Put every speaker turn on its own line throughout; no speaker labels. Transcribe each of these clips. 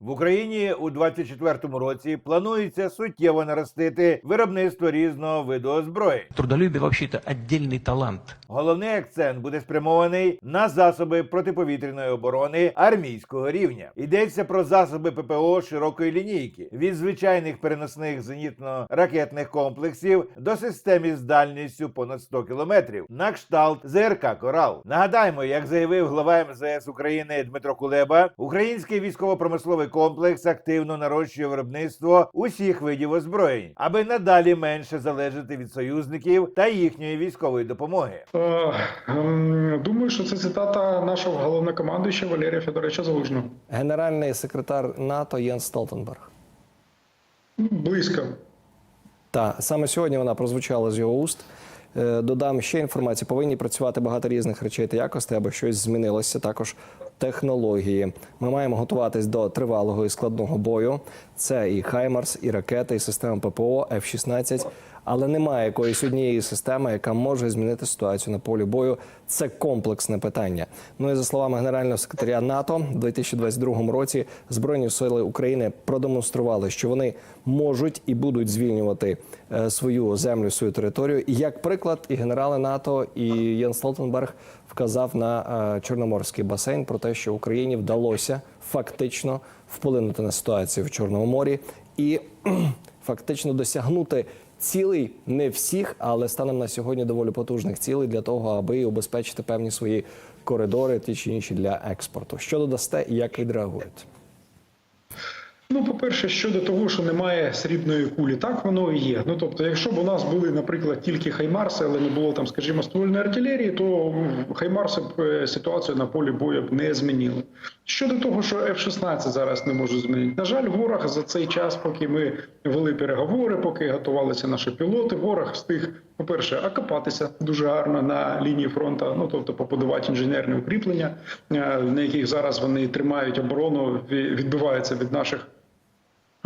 В Україні у 2024 році планується суттєво наростити виробництво різного виду озброєнь.
Трудолюбие вообще-то отдельный талант.
Головний акцент буде спрямований на засоби протиповітряної оборони армійського рівня. Йдеться про засоби ППО широкої лінійки від звичайних переносних зенітно-ракетних комплексів до систем із дальністю понад 100 кілометрів на кшталт ЗРК Корал. Нагадаємо, як заявив глава МЗС України Дмитро Кулеба, український військово-промисловий комплекс активно нарощує виробництво усіх видів озброєнь, аби надалі менше залежати від союзників та їхньої військової допомоги.
Е, ем, Думаю, що це цитата нашого головнокомандуючого Валерія Федоровича Залужного.
Генеральний секретар НАТО Єнс Столтенберг.
Близько.
Та саме сьогодні вона прозвучала з його уст. Е, Додам ще інформацію. Повинні працювати багато різних речей та якостей, аби щось змінилося. Також технології. Ми маємо готуватись до тривалого і складного бою. Це і Хаймарс, і ракети, і система ППО, F-16. Але немає якоїсь однієї системи, яка може змінити ситуацію на полі бою. Це комплексне питання. Ну і за словами генерального секретаря НАТО, в 2022 році збройні сили України продемонстрували, що вони можуть і будуть звільнювати е, свою землю, свою територію. І як приклад, і генерали НАТО, і Єн Столтенберг вказав на е, Чорноморський басейн про те, що Україні вдалося фактично вплинути на ситуацію в Чорному морі і фактично досягнути цілей не всіх, але станом на сьогодні доволі потужних цілей для того, аби убезпечити певні свої коридори, ті чи інші для експорту. Що додасте і як відреагуєте?
Ну, по-перше, щодо того, що немає срібної кулі, так воно і є. Ну тобто, якщо б у нас були, наприклад, тільки хаймарси, але не було там, скажімо, ствольної артилерії, то хаймарси б е, ситуацію на полі бою б не змінили. Щодо того, що F-16 зараз не можуть змінити, на жаль, ворог за цей час, поки ми вели переговори, поки готувалися наші пілоти, ворог встиг, по-перше, окопатися дуже гарно на лінії фронту, ну тобто побудувати інженерні укріплення, е, на яких зараз вони тримають оборону, відбиваються від наших.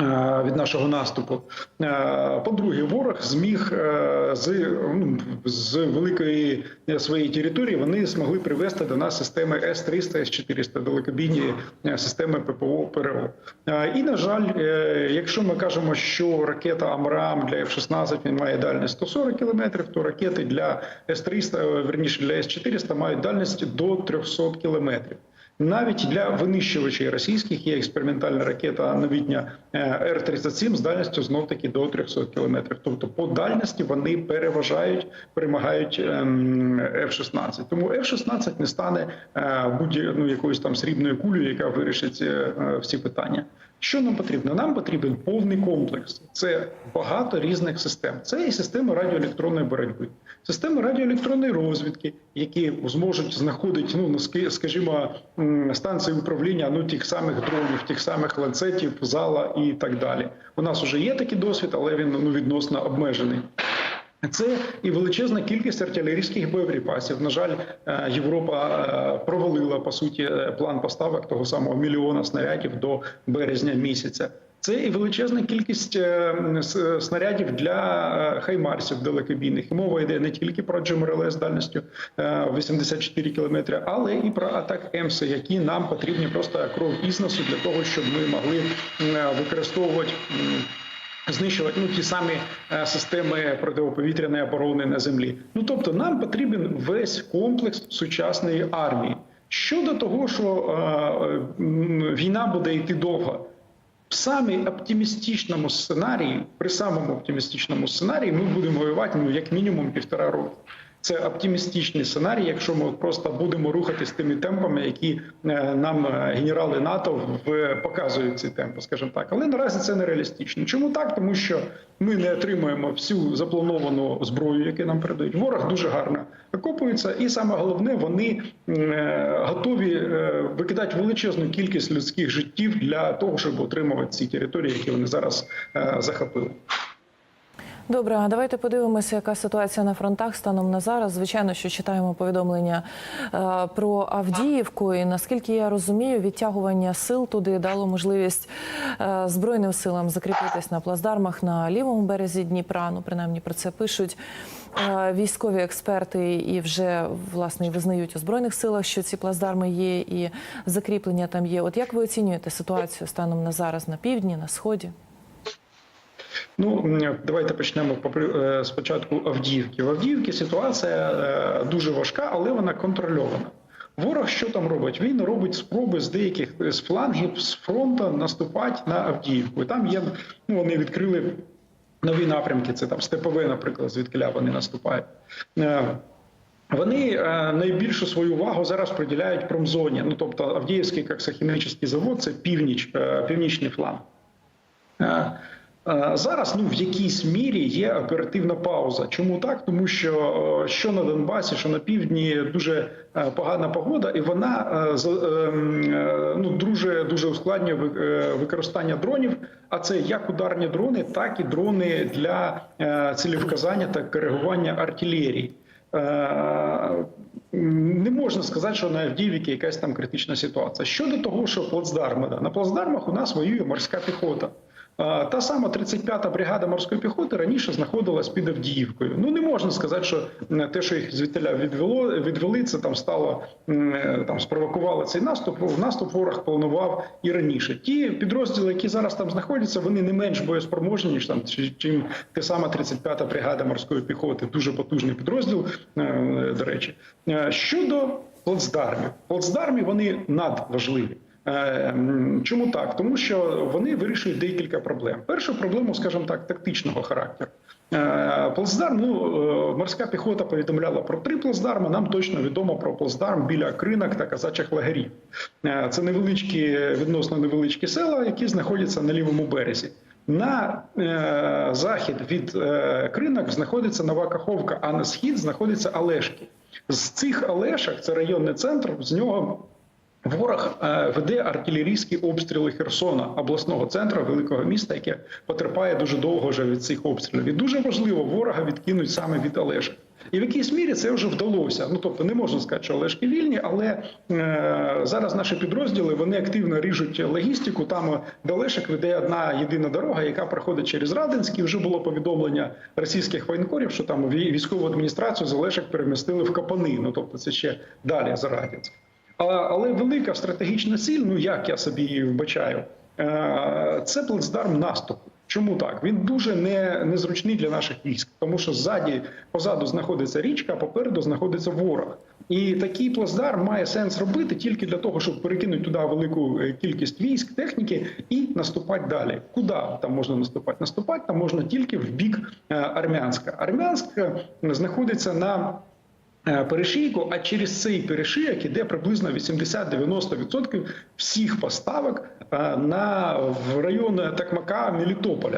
Е, Від нашого наступу, Е, по-друге, ворог зміг е, з, ну, з великої своєї території вони змогли привести до нас системи С-300, С-400, далекобійні е, системи ППО ПРО. І на жаль, якщо ми кажемо, що ракета Амрам для F-16 він має дальність 140 кілометрів, то ракети для С-300, е, верніше для С-400 мають дальність до 300 кілометрів. Навіть для винищувачів російських є експериментальна ракета новітня е, Р-37 з дальністю знов таки до 300 кілометрів. Тобто по дальності вони переважають, перемагають ем, F-16. Тому F-16 не стане е, будь ну, якоюсь там срібною кулею, яка вирішить е, всі питання. Що нам потрібно? Нам потрібен повний комплекс. Це багато різних систем. Це і системи радіоелектронної боротьби, системи радіоелектронної розвідки, які зможуть знаходити, ну скажімо, станції управління ну тих самих дронів, тих самих ланцетів, зала і так далі. У нас вже є такий досвід, але він ну відносно обмежений. Це і величезна кількість артилерійських боєприпасів. На жаль, е, Європа е, провалила по суті е, план поставок того самого мільйона снарядів до березня місяця. Це і величезна кількість снарядів для хаймарсів далекобійних. Мова йде не тільки про GMRLS з дальністю е, 84 кілометри, але і про атак ЕМСи, які нам потрібні просто кров із носу для того, щоб ми могли використовувати. Знищувати ну ті самі е, системи протиповітряної оборони на землі. Ну тобто, нам потрібен весь комплекс сучасної армії. Щодо того, що е, війна буде йти довго. В самій оптимістичному сценарії, при самому оптимістичному сценарії, ми будемо воювати ну як мінімум півтора року. Це оптимістичний сценарій, якщо ми просто будемо рухатись тими темпами, які е, нам е, генерали НАТО показують ці темпи, скажімо так. Але наразі це нереалістично. Чому так? Тому що ми не отримуємо всю заплановану зброю, яку нам передають. Ворог дуже гарно окопується, і саме головне, вони е, готові викидати величезну кількість людських життів для того, щоб отримувати ці території, які вони зараз захопили.
Добре, а давайте подивимося, яка ситуація на фронтах станом на зараз. Звичайно, що читаємо повідомлення е, про Авдіївку, і наскільки я розумію, відтягування сил туди дало можливість е, збройним силам закріпитись на плацдармах на лівому березі Дніпра. Ну, принаймні про це пишуть. Е, Військові експерти і вже власне визнають у збройних силах, що ці плацдарми є, і закріплення там є. От як ви оцінюєте ситуацію станом на зараз на півдні, на сході?
Ну давайте почнемо е, спочатку Авдіївки. В Авдіївці ситуація е, дуже важка, але вона контрольована. Ворог що там робить? Він робить спроби з деяких з флангів з фронту наступати на Авдіївку. Там є ну вони відкрили нові напрямки. Це там Степове, наприклад, звідкиля вони наступають. Е, Вони е, найбільшу свою увагу зараз приділяють промзоні. Ну тобто Авдіївський коксохімічний завод це північ, е, північний фланг. Е, Зараз ну в якійсь мірі є оперативна пауза. Чому так? Тому що е, що на Донбасі, що на півдні дуже е, погана погода, і вона ну дуже дуже ускладнює використання дронів. А це як ударні дрони, так і дрони для цілевказання та коригування артилерії. Не можна сказати, що на Авдіївці якась там критична ситуація. Щодо того, що плацдарми, на плацдармах у нас воює морська піхота. Та сама 35-та бригада морської піхоти раніше знаходилась під Авдіївкою. Ну не можна сказати, що те, що їх звідтиля відвело, відвели, це там стало там спровокувало цей наступ. Наступ ворог планував і раніше. Ті підрозділи, які зараз там знаходяться, вони не менш боєспроможні ніж там чим те саме 35-та бригада морської піхоти. Дуже потужний підрозділ. е, До речі, Е, щодо плацдармів, плацдармі вони надважливі. Е, м, Чому так? Тому що вони вирішують декілька проблем. Першу проблему, скажімо так, тактичного характеру. Е, Плацдарм, ну е, морська піхота повідомляла про три плацдарми. Нам точно відомо про плацдарм біля кринок та казачих лагерів. Е, Це невеличкі, відносно невеличкі села, які знаходяться на лівому березі. На е, захід від е, кринок знаходиться Нова Каховка, а на схід знаходиться Олешки. З цих Олешок, це районний центр, з нього Ворог е, веде артилерійські обстріли Херсона, обласного центру великого міста, яке потерпає дуже довго вже від цих обстрілів. І дуже важливо ворога відкинуть саме від Олешки. І в якійсь мірі це вже вдалося. Ну тобто не можна сказати, що Олешки вільні, але е, зараз наші підрозділи вони активно ріжуть логістику. Там до Олешок веде одна єдина дорога, яка проходить через Радинський. Вже було повідомлення російських воєнкорів, що там вій- військову адміністрацію з Олешок перемістили в Капани. Ну тобто це ще далі за Радянськ. Але велика стратегічна ціль, ну як я собі її вбачаю, е, це плацдарм наступу. Чому так? Він дуже не, незручний для наших військ, тому що ззаді, позаду знаходиться річка, а попереду знаходиться ворог. І такий плацдарм має сенс робити тільки для того, щоб перекинути туди велику е, кількість військ, техніки і наступати далі. Куди там можна наступати? Наступати там можна тільки в бік е, Армянська. Армянськ знаходиться на перешийку, а через цей перешийок іде приблизно 80-90% всіх поставок е, на в район Такмака Мелітополя.